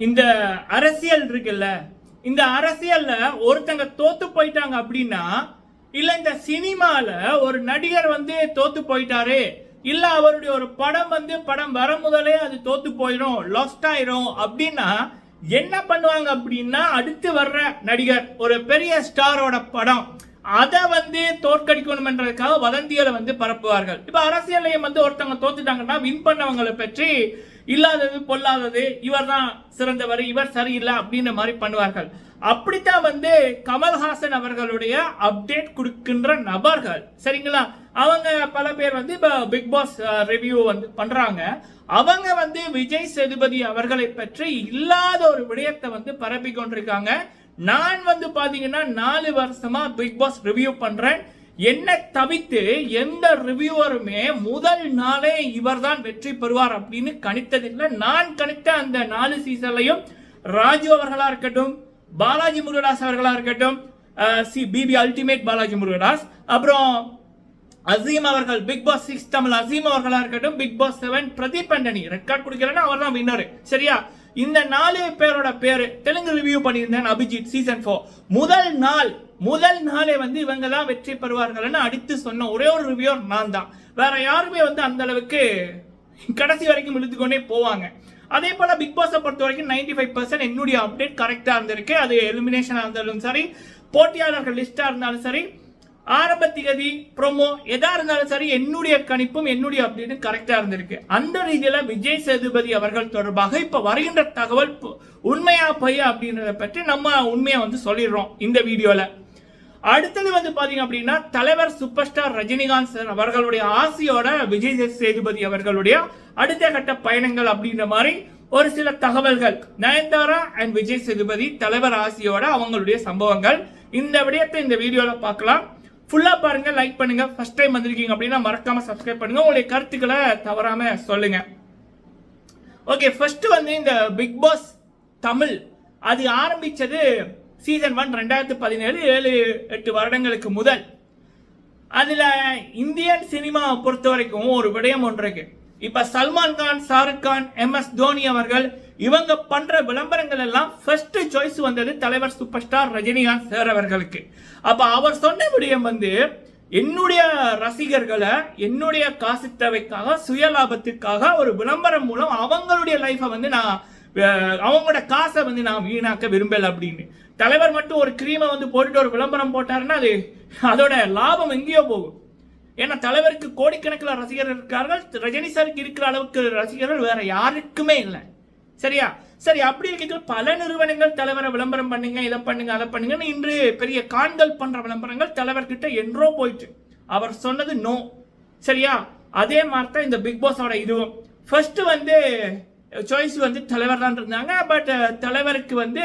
இந்த அரசியல் இருக்குல்ல இந்த அரசியல்ல ஒருத்தங்க தோத்து போயிட்டாங்க அப்படின்னா இல்ல இந்த சினிமால ஒரு நடிகர் வந்து தோத்து போயிட்டாரு இல்ல அவருடைய ஒரு படம் வந்து படம் வர முதலே அது தோத்து போயிடும் லாஸ்ட் ஆயிரும் அப்படின்னா என்ன பண்ணுவாங்க அப்படின்னா அடுத்து வர்ற நடிகர் ஒரு பெரிய ஸ்டாரோட படம். அதை வந்து தோற்கடிக்கணும்ன்றதுக்காக வதந்திகளை வந்து பரப்புவார்கள். இப்போ அரசியலையும் வந்து ஒருத்தவங்க தோத்துட்டாங்கன்னா வின் பண்ணவங்களை பற்றி இல்லாதது பொல்லாதது இவர் தான் சிறந்தவர் இவர் சரியில்லை அப்படின்ற மாதிரி பண்ணுவார்கள். அப்படித்தான் வந்து கமல்ஹாசன் அவர்களுடைய அப்டேட் கொடுக்கின்ற நபர்கள். சரிங்களா? அவங்க பல பேர் வந்து இப்போ பிக் பாஸ் ரிவ்யூ வந்து பண்றாங்க. அவங்க வந்து விஜய் சேதுபதி அவர்களை பற்றி இல்லாத ஒரு விடயத்தை வந்து பரப்பி கொண்டிருக்காங்க நான் வந்து பார்த்தீங்கன்னா நாலு வருஷமா பிக் பாஸ் ரிவ்யூ பண்றேன். என்னை தவித்து எந்த ரிவ்யூவருமே முதல் நாளே இவர் தான் வெற்றி பெறுவார் அப்படின்னு கணித்ததில்லை. நான் கணித்த அந்த நாலு சீசன்லையும் ராஜு அவர்களாக இருக்கட்டும் பாலாஜி முருகதாஸ் அவர்களாக இருக்கட்டும் C BB ultimate Balaji Murugadoss அப்புறம் அசீம் அவர்கள் Bigg Boss six Tamil Azeem அவர்களாக இருக்கட்டும் Bigg Boss seven Pradeep Antony record கொடுக்கிறேன்னா அவர் தான் வின்னர் சரியா? இந்த நாலு பேரோட பேர் தெலுங்கு ரிவ்யூ பண்ணியிருந்தேன் அபிஜித் சீசன் ஃபோர் முதல் நாள் முதல் நாளே வந்து இவங்க தான் வெற்றி பெறுவார்கள்னு அடித்து சொன்ன ஒரே ஒரு ரிவ்யூர் நான் தான். வேற யாருமே வந்து அந்த அளவுக்கு கடைசி வரைக்கும் இழுத்துக்கொண்டே போவாங்க. அதே போல பிக் பாஸை பொறுத்த வரைக்கும் நைன்டி ஃபைவ் பர்சன்ட் என்னுடைய அப்டேட் கரெக்டாக இருந்திருக்கு. அது எலிமினேஷனாக இருந்தாலும் சரி போட்டியாளர்கள் லிஸ்டாக இருந்தாலும் சரி ஆரம்ப திகதி ப்ரோமோ எதா இருந்தாலும் சரி என்னுடைய கணிப்பும் என்னுடைய அப்டேட்டும் கரெக்டா இருந்திருக்கு. அந்த ரீதியில விஜய் சேதுபதி அவர்கள் தொடர்பாக இப்ப வருகின்ற தகவல் உண்மையா பொய்யா அப்படின்றத பற்றி நம்ம உண்மையா வந்து சொல்லிடுறோம் இந்த வீடியோல. அடுத்தது வந்து பாத்தீங்க அப்படின்னா தலைவர் சூப்பர் ஸ்டார் ரஜினிகாந்த் சார் அவர்களுடைய ஆசையோட விஜய் சேதுபதி அவர்களுடைய அடுத்த கட்ட பயணங்கள் அப்படின்ற மாதிரி ஒரு சில தகவல்கள். நயன்தாரா அண்ட் விஜய் சேதுபதி தலைவர் ஆசையோட அவங்களுடைய சம்பவங்கள். இந்த விடயத்தை இந்த வீடியோல பார்க்கலாம். ஃபுல்லாக பாருங்கள் லைக் பண்ணுங்கள் ஃபர்ஸ்ட் டைம் வந்திருக்கீங்க அப்படின்னா மறக்காமல் சப்ஸ்கிரைப் பண்ணுங்கள் உங்களுடைய கருத்துக்களை தவறாமல் சொல்லுங்கள் ஓகே ஃபர்ஸ்ட் வந்து இந்த பிக் பாஸ் தமிழ். அது ஆரம்பித்தது சீசன் ஒன் ரெண்டாயிரத்து பதினேழு ஏழு எட்டு வருடங்களுக்கு முதல். அதில் இந்தியன் சினிமாவை பொறுத்த வரைக்கும் ஒரு விடயம் ஒன்று இருக்குது இப்ப சல்மான் கான் ஷாருக் கான் எம் எஸ் தோனி அவர்கள் இவங்க பண்ற விளம்பரங்கள் எல்லாம் ஃபர்ஸ்ட் சாய்ஸ் வந்தது தலைவர் சூப்பர் ஸ்டார் ரஜினிகாந்த் சார் அவர்களுக்கு. அப்ப அவர் சொன்ன விடயம் வந்து என்னுடைய ரசிகர்களை என்னுடைய காசு தேவைக்காக சுயலாபத்துக்காக ஒரு விளம்பரம் மூலம் அவங்களுடைய லைஃபை வந்து நான் அவங்களோட காசை வந்து நான் வீணாக்க விரும்பல அப்படின்னு. தலைவர் மட்டும் ஒரு கிரீமை வந்து போட்டுட்டு ஒரு விளம்பரம் போட்டாருன்னா அது அதோட லாபம் எங்கேயோ போகும். ஏன்னா தலைவருக்கு கோடிக்கணக்கில் ரசிகர்கள் இருக்கார்கள். ரஜினி சாருக்கு இருக்கிற அளவுக்கு ரசிகர்கள் வேற யாருக்குமே இல்லை. சரியா? சரி அப்படி இருக்கிற பல நிறுவனங்கள் தலைவரை விளம்பரம் பண்ணுங்க இதை பண்ணுங்க அதை பண்ணுங்கன்னு இன்று பெரிய காண்கள் பண்ற விளம்பரங்கள் தலைவர்கிட்ட என்றோ போயிட்டு அவர் சொன்னது நோ சரியா? அதே மாதிரி தான் இந்த பிக் பாஸோட இதுவும். ஃபர்ஸ்ட் வந்து சாய்ஸ் வந்து தலைவர் தான் இருந்தாங்க. பட் தலைவருக்கு வந்து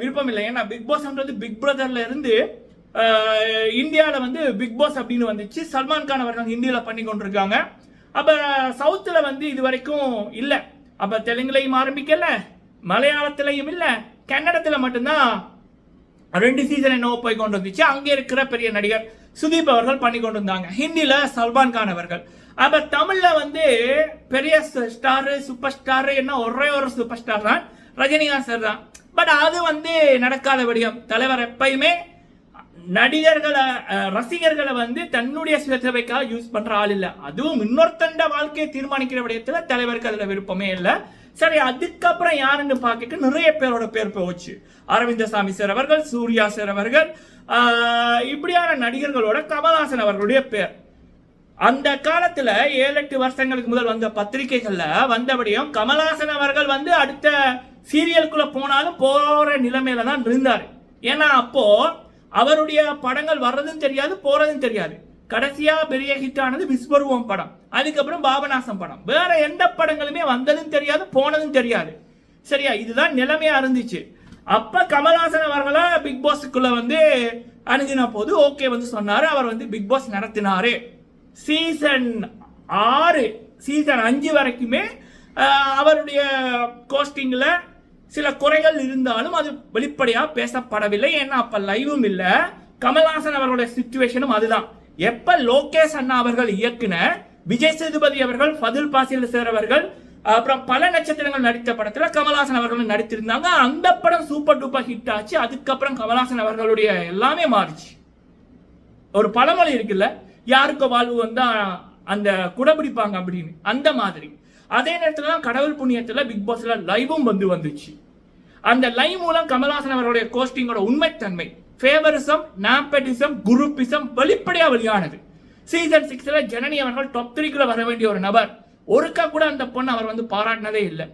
விருப்பம் இல்லை. ஏன்னா பிக் பாஸ்ன்றது பிக் பிரதர்ல இருந்து இந்தியாவில் வந்து பிக் பாஸ் அப்படின்னு வந்துச்சு. சல்மான் கான் அவர்கள் ஹிந்தியில் பண்ணி கொண்டிருக்காங்க. அப்போ சவுத்தில் வந்து இது வரைக்கும் இல்லை. அப்போ தெலுங்குலையும் ஆரம்பிக்கல மலையாளத்திலையும் இல்லை கன்னடத்தில் மட்டும்தான் ரெண்டு சீசன் என்னவோ போய் கொண்டு வந்துச்சு அங்கே இருக்கிற பெரிய நடிகர் சுதீப் அவர்கள் பண்ணி கொண்டு வந்தாங்க ஹிந்தியில் சல்மான் கான் அவர்கள். அப்போ தமிழில் வந்து பெரிய ஸ்டாரு சூப்பர் ஸ்டார் என்ன ஒரே ஒரு சூப்பர் ஸ்டார் தான். ரஜினிகாந்த் சார் தான். பட் அது வந்து நடக்காத விடியம் தலைவர் எப்பயுமே நடிகர்களை ரசிகர்களை வந்து தன்னுடைய சுயசபைக்காக யூஸ் பண்ற ஆள் இல்லை. அதுவும் இன்னொருத்தண்ட வாழ்க்கையை தீர்மானிக்கிற விடயத்துல தலைவருக்கு அதுல விருப்பமே இல்லை. சரி அதுக்கப்புறம் யாருன்னு பார்க்க நிறைய பேரோட பேர் போச்சு. அரவிந்தசாமி சார் அவர்கள் சூர்யா சார் அவர்கள் இப்படியான நடிகர்களோட கமல்ஹாசன் அவர்களுடைய பேர். அந்த காலத்துல ஏழு எட்டு வருஷங்களுக்கு முதல் வந்த பத்திரிகைகள்ல வந்தபடியும் கமல்ஹாசன் அவர்கள் வந்து அடுத்த சீரியலுக்குள்ள போனாலும் போற நிலைமையில தான் இருந்தார். ஏன்னா அப்போ அவருடைய படங்கள் வர்றதும் தெரியாது போறதும் தெரியாது. கடைசியா பெரிய ஹிட் ஆனது விஸ்வரூபம் படம். அதுக்கப்புறம் பாபநாசம் படம். வேற எந்த படங்களுமே வந்ததும் தெரியாது போனதும் தெரியாது. சரியா? இதுதான் நிலைமையா இருந்துச்சு. அப்ப கமல்ஹாசன் அவர்களா பிக் பாஸுக்குள்ள வந்து அணுகின போது ஓகே வந்து சொன்னாரு. அவர் வந்து பிக் பாஸ் நடத்தினாரு. சீசன் ஆறு சீசன் அஞ்சு வரைக்குமே அவருடைய கோஸ்டிங்கில் சில குறைகள் இருந்தாலும் அது வெளிப்படையாக பேசப்படவில்லை. ஏன்னா அப்போ லைவும் இல்லை. கமல்ஹாசன் அவர்களுடைய சுச்சுவேஷனும் அதுதான். எப்ப லோகேஷ் அண்ணா அவர்கள் இயக்குன விஜய் சேதுபதி அவர்கள் ஃபதுல் பாசில் சார் அவர்கள் அப்புறம் பல நட்சத்திரங்கள் நடித்த படத்துல கமல்ஹாசன் அவர்கள் நடித்திருந்தாங்க. அந்த படம் சூப்பர் டூப்பர் ஹிட் ஆச்சு. அதுக்கப்புறம் கமல்ஹாசன் அவர்களுடைய எல்லாமே மாறிச்சு. ஒரு பழமொழி இருக்குல்ல யாருக்கோ வாழ்வு வந்தா அந்த குடபிடிப்பாங்க அப்படின்னு. அந்த மாதிரி. அதே நேரத்தில் தான் கடவுள் புண்ணியத்தில் பிக் பாஸில் லைவும் வந்து வந்துச்சு. அந்த லைவ் மூலம் கமல்ஹாசன் அவருடைய கோஸ்டிங்கோட உண்மைத்தன்மை ஃபேவரிசம் நாம்பட்டிசம் குரூப்பிசம் வெளிப்படையாக வெளியானது. சீசன் சிக்ஸில் ஜனனி அவர்கள் டாப் த்ரீக்குள்ள வர வேண்டிய ஒரு நபர். ஒருக்கா கூட அந்த பொண்ணு அவர் வந்து பாராட்டினதே இல்லை.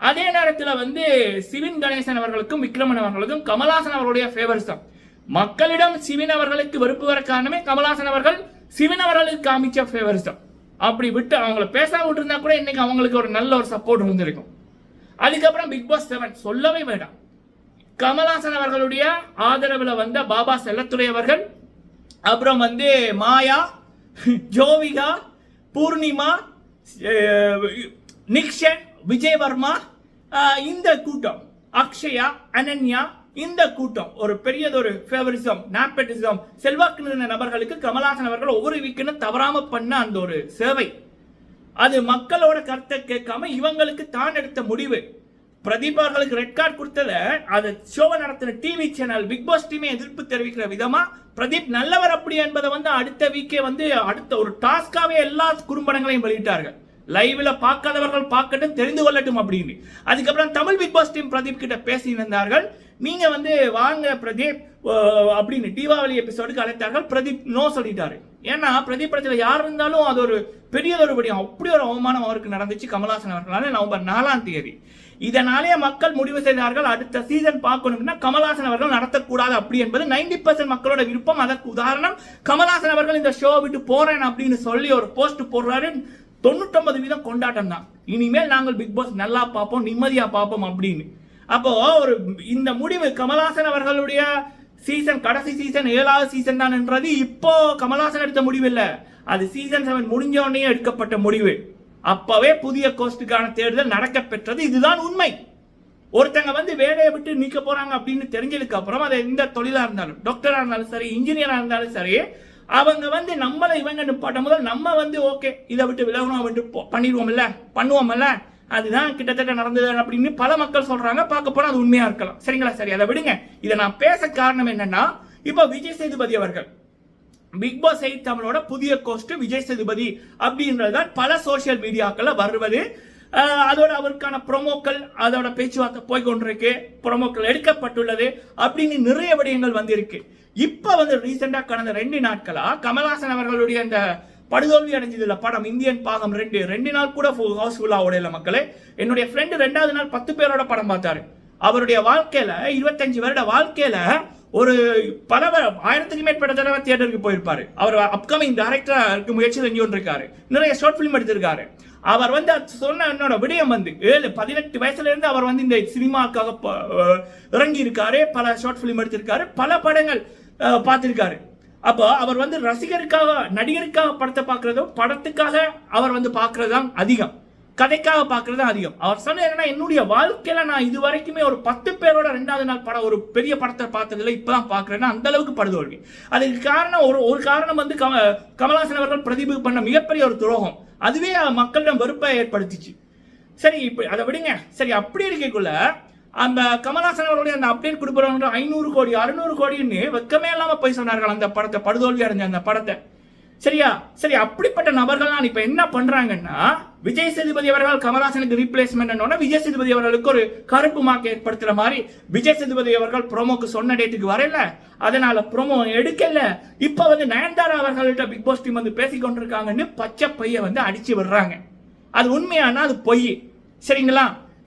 அதே நேரத்தில் வந்து சிவின் கணேசன் அவர்களுக்கும் விக்ரமன் அவர்களுக்கும் கமல்ஹாசன் அவர்களுடைய ஃபேவரிசம் மக்களிடம் சிவின் அவர்களுக்கு வெறுப்பு வர காரணமே கமல்ஹாசன் அவர்கள் சிவின் அவர்களுக்கு காமிச்ச ஃபேவரிசம் அப்படி விட்டு அவங்கள பேசாம விட்டுருந்தா கூட இன்னைக்கு அவங்களுக்கு ஒரு நல்ல ஒரு சப்போர்ட் இருந்திருக்கும் அதுக்கப்புறம் பிக் பாஸ் செவன் சொல்லவே வேண்டாம். கமலாசன் அவர்களுடைய ஆதரவுல வந்த பாபா செல்லத்துறை அவர்கள் அப்புறம் வந்து மாயா ஜோவிகா பூர்ணிமா நிக்ஷன் விஜயவர்மா இந்த கூட்டம் அக்ஷயா அனன்யா இந்த கூட்டம் ஒரு பெரியதொரு ஃபேவரிசம் நாப்பட்டிசம் செல்வாக்கு நிறைந்த நபர்களுக்கு கமலாசன் அவர்கள் ஒவ்வொரு வீக்கெண்டும் தவறாம பண்ண அந்த ஒரு சேவை. அது மக்களோட கருத்தை கேட்காம இவங்களுக்கு தான் எடுத்த முடிவு. பிரதீப் அவர்களுக்கு ரெட் கார்டு கொடுத்தத அதை ஷோவை நடத்தின டிவி சேனல் பிக் பாஸ் டீமே எதிர்ப்பு தெரிவிக்கிற விதமா பிரதீப் நல்லவர் அப்படி என்பதை வந்து அடுத்த வீக்கே வந்து அடுத்த ஒரு டாஸ்காவே எல்லா குறும்படங்களையும் வெளியிட்டார்கள். லைவ்ல பார்க்காதவர்கள் பார்க்கட்டும் தெரிந்து கொள்ளட்டும் அப்படின்னு. அதுக்கப்புறம் Tamil Bigg Boss team Pradeep கிட்ட பேசி இருந்தார்கள் நீங்க வந்து வாங்க பிரதீப் அப்படின்னு தீபாவளி எபிசோடுக்கு அழைத்தார்கள். பிரதீப் நோ சொல்லிட்டாரு. ஏன்னா பிரதீப் படத்தில் யார் இருந்தாலும் அது ஒரு பெரிய ஒரு படியும் அப்படி ஒரு அவமானம் அவருக்கு நடந்துச்சு கமல்ஹாசன் அவர்களால் நவம்பர் நாலாம் தேதி. இதனாலே மக்கள் முடிவு செய்தார்கள் அடுத்த சீசன் பார்க்கணும்னா கமல்ஹாசன் அவர்கள் நடத்தக்கூடாது அப்படி என்பது 90% மக்களோட விருப்பம். அதற்கு உதாரணம் கமல்ஹாசன் அவர்கள் இந்த ஷோ விட்டு போறேன் அப்படின்னு சொல்லி ஒரு போஸ்ட் போடுறாரு. தொண்ணூத்தொன்பது வீதம் கொண்டாட்டம் தான். இனிமேல் நாங்கள் பிக் பாஸ் நல்லா பார்ப்போம் நிம்மதியா பார்ப்போம் அப்படின்னு. அப்போ ஒரு இந்த முடிவு கமல்ஹாசன் அவர்களுடைய சீசன் கடைசி சீசன் ஏழாவது சீசன் தான் என்றது இப்போ கமல்ஹாசன் எடுத்த முடிவு இல்லை அது சீசன் செவன் முடிஞ்ச உடனே எடுக்கப்பட்ட முடிவு. அப்பவே புதிய கோஸ்டுக்கான தேர்தல் நடக்க பெற்றது இதுதான் உண்மை. ஒருத்தங்க வந்து வேலையை விட்டு நீக்க போறாங்க அப்படின்னு தெரிஞ்சதுக்கு அப்புறம் அது எந்த தொழிலா இருந்தாலும் டாக்டரா இருந்தாலும் சரி இன்ஜினியரா இருந்தாலும் சரி அவங்க வந்து நம்மளை இவங்க நிப்பாட்டும் முதல் நம்ம வந்து ஓகே இதை விட்டு விலகணும் விட்டு பண்ணிடுவோம்ல பண்ணுவோம்ல. அதுதான் கிட்டத்தட்ட நடந்தது அப்படின்னு பல மக்கள் சொல்றாங்க. பார்க்க போனால் அது உண்மையா இருக்கலாம். சரிங்களா? சரி அதை விடுங்க. இதை நான் பேச காரணம் என்னன்னா இப்போ விஜய் சேதுபதி அவர்கள் பிக் பாஸ் எயிட் தமிழோட புதிய கோஸ்ட் விஜய் சேதுபதி அப்படின்றது தான் பல சோஷியல் மீடியாக்களில் வருவது. அதோட அவருக்கான ப்ரோமோக்கள் அதோட பேச்சுவார்த்தை போய் கொண்டிருக்கு. ப்ரொமோக்கள் எடுக்கப்பட்டுள்ளது அப்படின்னு நிறைய விடயங்கள் வந்திருக்கு. இப்போ வந்து ரீசெண்டாக கடந்த ரெண்டு நாட்களா கமல்ஹாசன் அவர்களுடைய அந்த படுதோல்வி அடைஞ்சதுல படம் இந்தியன் பாகம் ரெண்டு. ரெண்டு நாள் கூட ஹவுஸ்ஃபுல்லாக உடையல மக்களே. என்னுடைய ஃப்ரெண்டு ரெண்டாவது நாள் பத்து பேரோட படம் பார்த்தாரு. அவருடைய வாழ்க்கையில இருபத்தஞ்சு வருட வாழ்க்கையில ஒரு பல ஆயிரத்துக்கு மேற்பட்ட தடவை தியேட்டருக்கு போயிருப்பாரு. அவர் அப்கமிங் டைரக்டரா இருக்க முயற்சி செஞ்சு கொண்டிருக்காரு. நிறைய ஷார்ட் ஃபிலிம் எடுத்திருக்காரு. அவர் வந்து அது சொன்ன என்னோட விடயம் வந்து ஏழு பதினெட்டு வயசுல இருந்து அவர் வந்து இந்த சினிமாக்காக இறங்கி இருக்காரு பல ஷார்ட் ஃபிலிம் எடுத்திருக்காரு. பல படங்கள் பார்த்திருக்காரு. அப்போ அவர் வந்து ரசிகருக்காக நடிகருக்காக படத்தை பார்க்குறதும் படத்துக்காக அவர் வந்து பார்க்குறது தான் அதிகம். கதைக்காக பார்க்குறது தான் அதிகம். அவர் சொன்னது என்னன்னா என்னுடைய வாழ்க்கையில் நான் இது வரைக்குமே ஒரு பத்து பேரோட ரெண்டாவது நாள் படம் ஒரு பெரிய படத்தை பார்த்ததில்ல இப்பதான் பார்க்குறேன்னா அந்த அளவுக்கு படுதோல்வி. அதுக்கு காரணம் ஒரு ஒரு காரணம் வந்து கம கமலாசன் அவர்கள் பிரதிபு பண்ண மிகப்பெரிய ஒரு துரோகம். அதுவே மக்களிடம் வெறுப்பை ஏற்படுத்திச்சு. சரி இப்போ அதை விடுங்க. சரி அப்படி இருக்கக்குள்ள அந்த கமல்ஹாசன் அவருடைய அந்த அப்டேட் கொடுக்குறவங்க ஐநூறு கோடி அறுநூறு கோடின்னு வெக்கமே இல்லாமல் போய் சொன்னார்கள் அந்த படத்தை படுதோல்வி அடைஞ்ச அந்த படத்தை. சரியா? சரி அப்படிப்பட்ட நபர்கள்லாம் இப்போ என்ன பண்ணுறாங்கன்னா விஜய் சேதுபதி அவர்கள் கமல்ஹாசனுக்கு ரீப்ளேஸ்மெண்ட் விஜய் சேதுபதி அவர்களுக்கு ஒரு கருப்பு மார்க் ஏற்படுத்துகிற மாதிரி விஜய் சேதுபதி அவர்கள் ப்ரோமோக்கு சொன்ன டேட்டுக்கு வரல அதனால ப்ரோமோ எடுக்கல. இப்போ வந்து நயன்தாரா அவர்கள்ட்ட பிக் பாஸ் டீம் வந்து பேசி கொண்டிருக்காங்கன்னு பச்சை பைய வந்து அடிச்சு விடுறாங்க. அது உண்மையானா? அது பொய். சரிங்களா?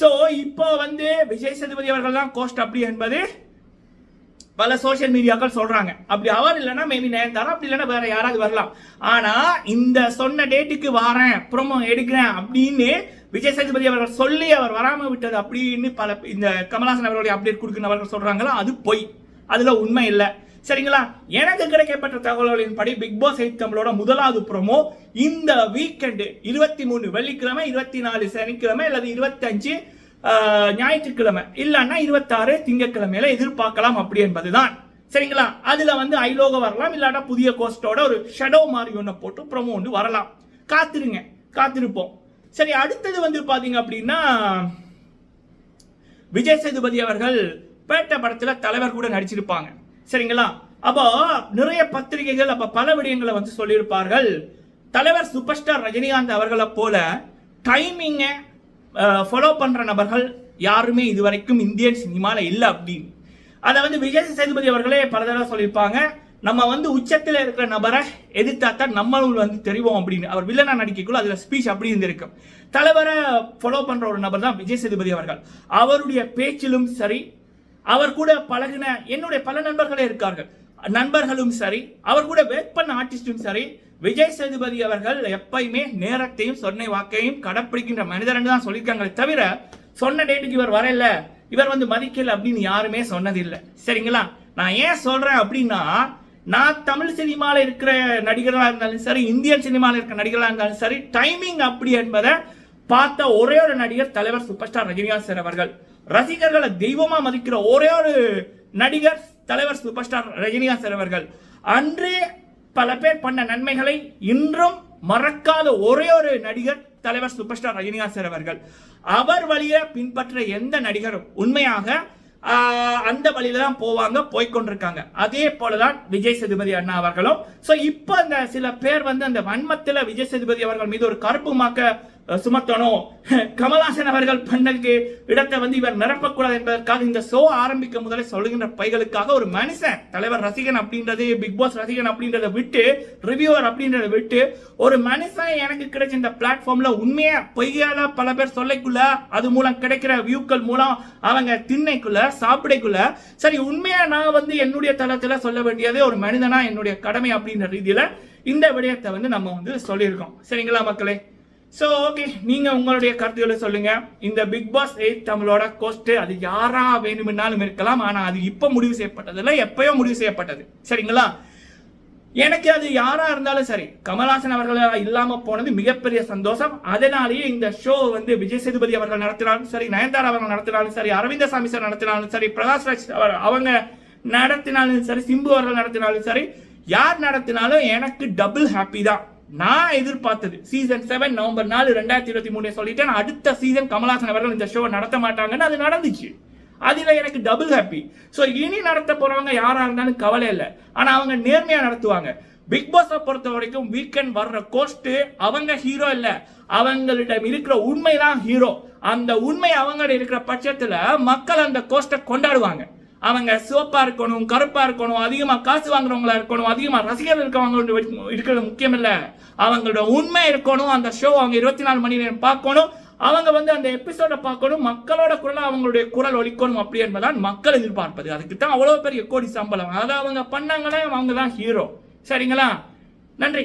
ஸோ இப்போ வந்து விஜய் சேதுபதி அவர்கள் தான் கோஸ்ட் அப்படி என்பது பல சோஷியல் மீடியாக்கள் சொல்றாங்க. அப்படி அவர் இல்லைன்னா மேபி நயன்தாரா அப்படி இல்லைன்னா வேற யாராவது வரலாம். ஆனா இந்த சொன்ன டேட்டுக்கு வரேன் ப்ரோமோ எடுக்கிறேன் அப்படின்னு விஜய் சேதுபதி அவர்கள் சொல்லி அவர் வராம விட்டது அப்படின்னு பல இந்த கமலாசன் அவர்களுடைய அப்டேட் கொடுக்கிறவர்கள் சொல்றாங்களா? அது பொய். அதுல உண்மை இல்லை. சரிங்களா? எனக்கு கிடைக்கப்பட்ட தகவல்களின் படி பிக் பாஸ் எயிட் தமிழோட முதலாவது ப்ரோமோ இந்த வீக்கெண்டு இருபத்தி மூணு வெள்ளிக்கிழமை இருபத்தி நாலு சனிக்கிழமை அல்லது இருபத்தஞ்சு ஞாயிற்றுக்கிழமை. இல்லைன்னா இருபத்தாறு திங்கட்கிழமையில எதிர்பார்க்கலாம் அப்படி என்பதுதான். சரிங்களா? அதுல வந்து ஐலோக வரலாம் இல்லாட்டா புதிய கோஸ்டோட ஒரு ஷடோ மாதிரி ஒன்று போட்டு ப்ரோமோ ஒன்று வரலாம். காத்திருங்க. காத்திருப்போம். சரி அடுத்தது வந்து பாத்தீங்க அப்படின்னா விஜய் சேதுபதி அவர்கள் பேட்ட படத்தில் தலைவர் கூட நடிச்சிருப்பாங்க. சரிங்களா? அப்போ நிறைய பத்திரிகைகள் அப்ப பல விடயங்களை வந்து சொல்லியிருப்பார்கள். தலைவர் சூப்பர் ஸ்டார் ரஜினிகாந்த் அவர்களை போல டைமிங்கை ஃபாலோ பண்ற நபர்கள் யாருமே இதுவரைக்கும் இந்தியன் சினிமால இல்லை அப்படின்னு. அதை வந்து விஜய் சேதுபதி அவர்களே பல தடவை சொல்லியிருப்பாங்க. நம்ம வந்து உச்சத்தில் இருக்கிற நபரை எதிர்த்தா தான் நம்மளும் வந்து தெரிவோம் அப்படின்னு. அவர் வில்லனா நடிக்கக்குள்ள அதில் ஸ்பீச் அப்படி இருந்திருக்கும் தலைவரை ஃபாலோ பண்ணுற ஒரு நபர் தான் விஜய் சேதுபதி அவர்கள். அவருடைய பேச்சிலும் சரி அவர் கூட பழகின என்னுடைய பல நண்பர்களே இருக்கார்கள். நண்பர்களும் சரி அவர் கூட ஒர்க் பண்ண ஆர்டிஸ்டும் சரி விஜய் சேதுபதி அவர்கள் எப்பயுமே நேரத்தையும் சொன்ன வாக்கையும் கடைப்பிடிக்கின்ற மனிதர் தான் சொல்லியிருக்காங்களே தவிர சொன்ன டேட்டுக்கு இவர் வரல. இவர் வந்து மதிக்கல அப்படின்னு யாருமே சொன்னதில்லை. சரிங்களா? நான் ஏன் சொல்றேன் அப்படின்னா நான் தமிழ் சினிமாவில் இருக்கிற நடிகர்களாக இருந்தாலும் சரி இந்தியன் சினிமாவில் இருக்கிற நடிகர்களாக இருந்தாலும் சரி டைமிங் அப்படி என்பதை பார்த்த ஒரே ஒரு நடிகர் தலைவர் சூப்பர் ஸ்டார் ரஜினிகாந்த் சார் அவர்கள். ரசிகர்களை தெய்வமா மதிக்கிற ஒரே ஒரு நடிகர் தலைவர் சூப்பர் ஸ்டார் ரஜினிகாந்த் சார் அவர்கள். அன்றே பல பேர் பண்ண நன்மைகளை இன்றும் மறக்காத ஒரே ஒரு நடிகர் தலைவர் சூப்பர் ஸ்டார் ரஜினிகாந்த் சார் அவர்கள். அவர் வழியை பின்பற்ற எந்த நடிகரும் உண்மையாக அந்த வழியில தான் போவாங்க போய்க்கொண்டிருக்காங்க. அதே போலதான் விஜய் சேதுபதி அண்ணா அவர்களும். சோ இப்போ அந்த சில பேர் வந்து அந்த வன்மத்தில் விஜய் சேதுபதி அவர்கள் மீது ஒரு கருப்பு மாக்க சுமத்தணும். கமல்ஹாசன் அவர்கள் பண்ணதுக்கு இடத்தை வந்து இவர் நிரப்பக்கூடாது என்பதற்காக இந்த ஷோ ஆரம்பிக்க முதலே சொல்லுகின்ற பைகளுக்காக ஒரு மனுஷன் தலைவர் ரசிகன் அப்படின்றது பிக் பாஸ் ரசிகன் அப்படின்றத விட்டு ரிவ்யூவர் அப்படின்றத விட்டு ஒரு மனுஷன் எனக்கு கிடைச்ச இந்த பிளாட்ஃபார்ம்ல உண்மையா பொய்யால பல பேர் சொல்லைக்குள்ள அது மூலம் கிடைக்கிற வியூக்கள் மூலம் அவங்க திண்ணைக்குள்ள சாப்பிடைக்குள்ள சரி உண்மையா நான் வந்து என்னுடைய தளத்துல சொல்ல வேண்டியது ஒரு மனிதனா என்னுடைய கடமை அப்படின்ற ரீதியில இந்த விடயத்தை வந்து நம்ம வந்து சொல்லியிருக்கோம். சரிங்களா மக்களே? ஸோ ஓகே நீங்கள் உங்களுடைய கருத்துக்களை சொல்லுங்கள் இந்த பிக் பாஸ் எயிட் தமிழோட கோஸ்ட்டு அது யாராக வேணுமென்னாலும் இருக்கலாம் ஆனால் அது இப்போ முடிவு செய்யப்பட்டதில்லை எப்பயோ முடிவு செய்யப்பட்டது. சரிங்களா? எனக்கு அது யாராக இருந்தாலும் சரி கமல்ஹாசன் அவர்களாக இல்லாமல் போனது மிகப்பெரிய சந்தோஷம். அதனாலேயே இந்த ஷோ வந்து விஜய் சேதுபதி அவர்கள் நடத்தினாலும் சரி நயன்தாரா அவர்கள் நடத்தினாலும் சரி அரவிந்த சாமி சார் நடத்தினாலும் சரி பிரகாஷ் ராஜ் அவர் அவங்க நடத்தினாலும் சரி சிம்பு அவர்கள் நடத்தினாலும் சரி யார் நடத்தினாலும் எனக்கு டபுள் ஹாப்பி தான். நான் எதிர்பார்த்தது. சீசன் செவன் நவம்பர் நாலு ரெண்டாயிரத்தி இருபத்தி மூணு சொல்லிட்டேன். அடுத்த சீசன் கமலாசன் அவர்கள் இந்த ஷோ நடத்த மாட்டாங்கன்னு அது நடந்துச்சு. அதில் எனக்கு டபுள் ஹாப்பி ஸோ இனி நடத்த போகிறவங்க யாராக இருந்தாலும் கவலை இல்லை. ஆனால் அவங்க நேர்மையாக நடத்துவாங்க. பிக் பாஸை பொறுத்த வரைக்கும் வீக்கெண்ட் வர்ற கோஸ்ட்டு அவங்க ஹீரோ இல்லை. அவங்களிடம் இருக்கிற உண்மை தான் ஹீரோ அந்த உண்மை அவங்கள்ட்ட இருக்கிற பட்சத்தில் மக்கள் அந்த கோஸ்ட்டை கொண்டாடுவாங்க. அவங்க சிவப்பா இருக்கணும் கருப்பா இருக்கணும் அதிகமா காசு வாங்குறவங்களா இருக்கணும் அதிகமா ரசிகர்கள் இருக்கவங்க இருக்கிறது முக்கியம் இல்ல அவங்களோட உண்மை இருக்கணும் அந்த ஷோ அவங்க இருபத்தி நாலு மணி நேரம் பார்க்கணும். அவங்க வந்து அந்த எபிசோட பார்க்கணும் மக்களோட குரலை அவங்களுடைய குரல் ஒலிக்கணும் அப்படி என்பதான் மக்கள் எதிர்பார்ப்பது. அதுக்கு தான் அவ்வளவு பெரிய கோடி சம்பளம். அதை அவங்க பண்ணாங்கன்னா அவங்க தான் ஹீரோ சரிங்களா? நன்றி.